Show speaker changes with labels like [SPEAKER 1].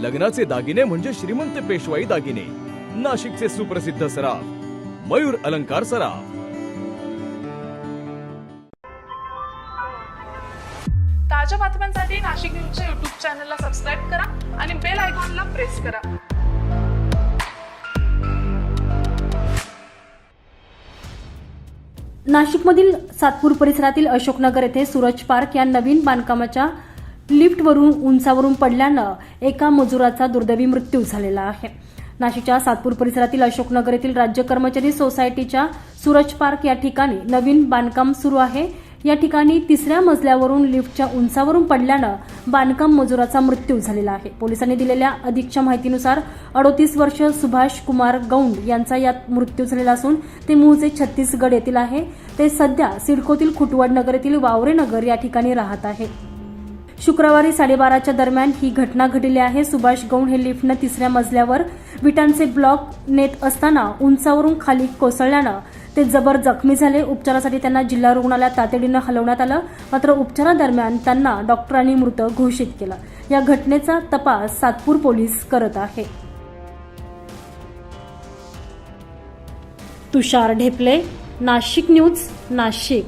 [SPEAKER 1] लग्नाचे दागिने म्हणजे श्रीमंत पेशवाई दागिने. नाशिकचे सुप्रसिद्ध सराफ मयूर अलंकार सराफ.
[SPEAKER 2] ताज्या बातम्यांसाठी नाशिक न्यूजच्या युट्यूब चॅनलला सबस्क्राईब करा आणि बेल आयकॉनला प्रेस करा.
[SPEAKER 3] नाशिकमधील सातपूर परिसरातील अशोकनगर येथे सूरज पार्क या नवीन बांधकामाच्या लिफ्टवरून उंचावरून पडल्यानं एका मजुराचा दुर्दैवी मृत्यू झालेला आहे. नाशिकच्या सातपूर परिसरातील अशोकनगर येथील राज्य कर्मचारी सोसायटीच्या सूरज पार्क या ठिकाणी नवीन बांधकाम सुरू आहे. या ठिकाणी तिसऱ्या मजल्यावरून लिफ्टच्या उंचावरून पडल्यानं बांधकाम मजुराचा मृत्यू झालेला आहे. पोलिसांनी दिलेल्या अधिकच्या माहितीनुसार अडोतीस वर्ष सुभाष कुमार गौंड यांचा यात मृत्यू झालेला असून ते मूळचे छत्तीसगड येथील आहे. ते सध्या सिडकोतील खुटवड नगर येथील वावरे नगर या ठिकाणी राहत आहे. शुक्रवारी साडेबाराच्या दरम्यान ही घटना घडली आहे. सुभाष गौंड हे लिफ्टनं तिसऱ्या मजल्यावर विटांचे ब्लॉक नेत असताना उंचावरून खाली कोसळल्यानं ते जबर जखमी झाले. उपचारासाठी त्यांना जिल्हा रुग्णालयात तातडीनं हलवण्यात आलं. मात्र उपचारादरम्यान त्यांना डॉक्टरांनी मृत घोषित केलं. या घटनेचा तपास सातपूर पोलीस करत आहे. तुषार ढेपले नाशिक न्यूज नाशिक.